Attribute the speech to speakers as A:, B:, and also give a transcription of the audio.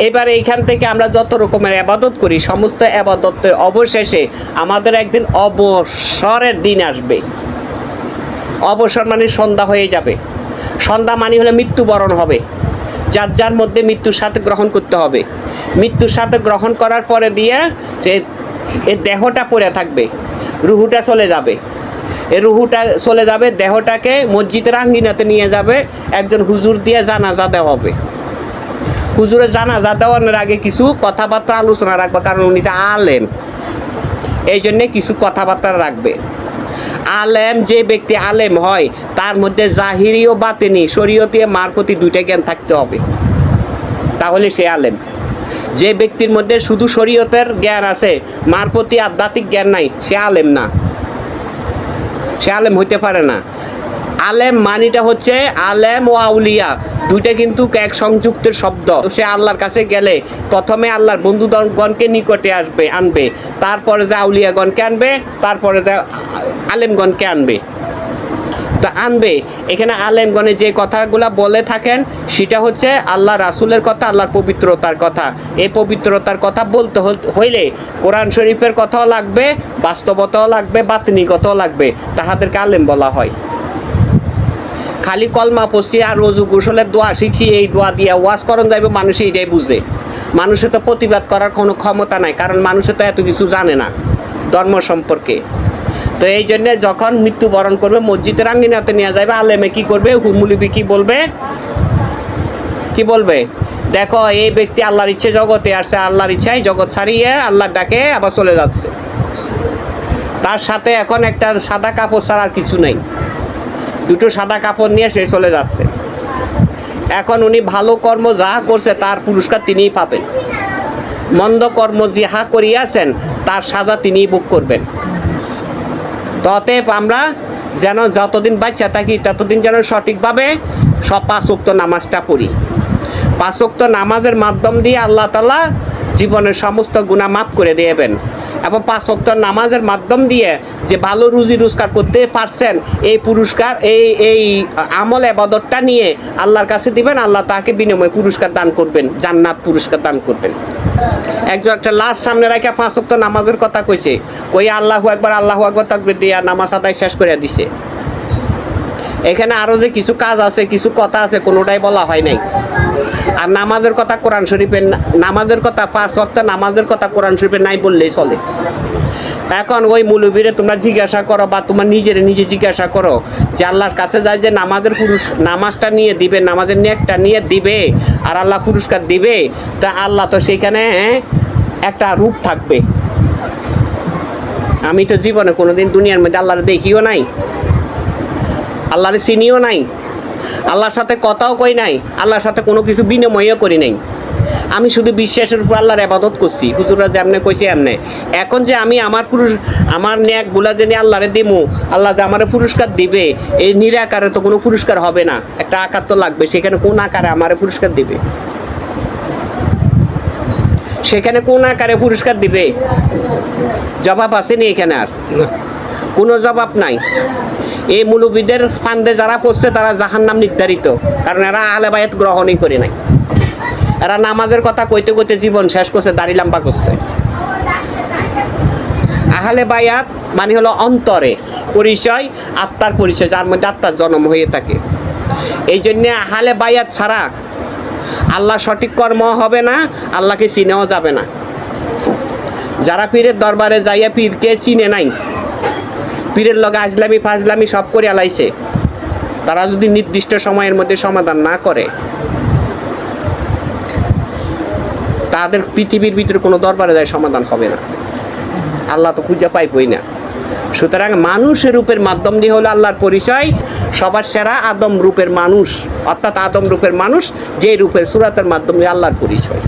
A: এবার এইখান থেকে আমরা যত রকমের আবাদত করি, সমস্ত আবাদতের অবশেষে আমাদের একদিন অবসরের দিন আসবে। অবসর মানে সন্ধ্যা হয়ে যাবে। সন্ধ্যা মানে হলে মৃত্যুবরণ হবে। যার যার মধ্যে মৃত্যুর সাথে গ্রহণ করতে হবে। মৃত্যুর সাথে গ্রহণ করার পরে দিয়ে সে এর দেহটা পড়ে থাকবে। রুহুটা চলে যাবে। এ রুহুটা চলে যাবে, দেহটাকে মসজিদের আঙ্গিনাতে নিয়ে যাবে, একজন হুজুর দিয়ে জানাজা দেওয়া হবে। হুজুরের জানাজা দেওয়ানোর আগে কিছু কথাবার্তা আলোচনা রাখবে, কারণ উনি তো আলেম। এই জন্যে কিছু কথাবার্তা রাখবে। আলেম, যে ব্যক্তি আলেম হয়, তার মধ্যে জাহিরি ও বাতেনি, শরীয়তি মার প্রতি দুইটা জ্ঞান থাকতে হবে। তাহলে সে আলেম। যে ব্যক্তির মধ্যে শুধু শরীয়তের জ্ঞান আছে, মার প্রতি আধ্যাত্মিক জ্ঞান নাই, সে আলেম না। সে আলেম হইতে পারে না। আলেম মানিটা হচ্ছে আলেম ও আউলিয়া। দুইটা কিন্তু এক সংযুক্তের শব্দ। সে আল্লাহর কাছে গেলে প্রথমে আল্লাহর বন্ধুগণকে নিকটে আসবে, আনবে। তারপরে যে আউলিয়াগণকে আনবে, তারপরে যে আলেমগণকে আনবে। তো আনবে। এখানে আলেমগণে যে কথাগুলো বলে থাকেন, সেটা হচ্ছে আল্লাহ রাসুলের কথা, আল্লাহর পবিত্রতার কথা। এই পবিত্রতার কথা বলতে হইলে কোরআন শরীফের কথাও লাগবে, বাস্তবতাও লাগবে বাতনিকতাও লাগবে। তাহাদেরকে আলেম বলা হয়। খালি কলমা পড়ছি আর রোজু গোসলের দোয়া শিখছি, এই দোয়া দিয়ে ওয়াজ করণ যাইবে মানুষ এইটাই বুঝে। মানুষের তো প্রতিবাদ করার কোনো ক্ষমতা নাই, কারণ মানুষের তো এত কিছু জানে না ধর্ম সম্পর্কে। তো এই জন্যে যখন মৃত্যুবরণ করবে, মসজিদের আঙ্গিনাতে নিয়ে যাবে আলেমে কি করবে হুমুলিবি কি বলবে? কি বলবে? দেখো, এই ব্যক্তি আল্লাহর ইচ্ছে জগতে আসছে, আল্লাহর ইচ্ছায় জগৎ ছাড়িয়ে আল্লাহর ডাকে আবার চলে যাচ্ছে। তার সাথে এখন একটা সাদা কাপড় ছাড়া আর কিছু নেই। দুটো সাদা কাপড় নিয়ে সে চলে যাচ্ছে। এখন উনি ভালো কর্ম যা করছে, তার পুরস্কার তিনিই পাবেন। মন্দ কর্ম যাহা করিয়াছেন, তার সাজা তিনিই বুক করবেন। তো আমরা যেন যতদিন বাচ্চা থাকি, ততদিন যেন সঠিকভাবে সব পাঁচোক্ত নামাজটা পড়ি। পাঁচোক্ত নামাজের মাধ্যম দিয়ে আল্লাহ তালা জীবনের সমস্ত গুণা মাফ করে দিয়েবেন এবং পাঁচোক্ত নামাজের মাধ্যম দিয়ে যে ভালো রুজি রোজগার করতে পারছেন, এই পুরস্কার, এই এই আমল আবাদতটা নিয়ে আল্লাহর কাছে দিবেন, আল্লাহ তাকে বিনিময়ে পুরস্কার দান করবেন, জান্নাত পুরস্কার দান করবেন। একজন একটা লাশ সামনে রাখা পাঁচ ওয়াক্ত নামাজের কথা কইছে, কই আল্লাহ একবার আল্লাহ একবার তাকবির দিয়া নামাজ আদায় শেষ করে দিছে। এখানে আরও যে কিছু কাজ আছে, কিছু কথা আছে, কোনোটাই বলা হয় নাই। আর নামাজের কথা কোরআন শরীফের নামাজের কথা পাঁচ ওয়াক্ত নামাজের কথা কোরআন শরীফে নাই বললেই চলে। এখন ওই মুলবিরে তোমরা জিজ্ঞাসা করো বা তোমার নিজের নিজে জিজ্ঞাসা করো যে আল্লাহর কাছে যায় যে নামাজের পুরুষ নামাজটা নিয়ে দিবে নামাজের নেকটা নিয়ে দিবে আর আল্লাহ পুরস্কার দিবে তা আল্লাহ তো সেইখানে হ্যাঁ, একটা রূপ থাকবে। আমি তো জীবনে কোনোদিন দুনিয়ার মধ্যে আল্লাহর দেখিও নাই আল্লাহর চিনিও নাই। আল্লাহর সাথে কথাও কই নাই, আল্লাহর সাথে কোনো কিছু বিনিময়ও করি নাই। আমি শুধু বিশ্বাসের উপর আল্লাহর আবাদত করছি। হুজুরা যেমনে কইছে এমনে। এখন যে আমি আমার পুরুষ আমার ন্যাকগুলা যে আল্লাহরে দিমু, আল্লাহ যে আমার পুরস্কার দিবে, এই নিরাকারে তো কোনো পুরস্কার হবে না। একটা আকার তো লাগবে, সেখানে কোন আকারে আমারে পুরস্কার দিবে? সেখানে কোন আকারে পুরস্কার দিবে? জবাব আসেনি এখানে আর। কোনো জবাব নাই। এই মুলুবিদের ফান্দে যারা পড়ছে, তারা জাহান নাম নির্ধারিত। কারণ এরা আলে বায়াত গ্রহণই করে নাই। এরা নামাজের কথা কইতে কইতে জীবন শেষ করছে, দাড়ি লাম্বা করছে। আহলে বায়াত মানে হলো অন্তরে পরিচয়, আত্মার পরিচয়, যার মধ্যে আত্মার জন্ম হয়ে থাকে। এই জন্যে আহলে বায়াত ছাড়া আল্লাহ সঠিক কর্ম হবে না, আল্লাহকে চিনেও যাবে না। যারা পীরের দরবারে যাইয়া পীরকে চিনে নাই পীরের লগে আজলামি ফাজলামি সব করে আলাইছে। তারা যদি নির্দিষ্ট সময়ের মধ্যে সমাধান না করে, তাদের পৃথিবীর ভিতরে কোনো দরবারে যায় সমাধান হবে না। আল্লাহ তো খুঁজে পাইবই না। সুতরাং মানুষের রূপের মাধ্যম দিয়ে হলো আল্লাহর পরিচয়। সবার সেরা আদম রূপের মানুষ, অর্থাৎ আদম রূপের মানুষ, যে রূপের সুরাতের মাধ্যম আল্লাহর পরিচয়।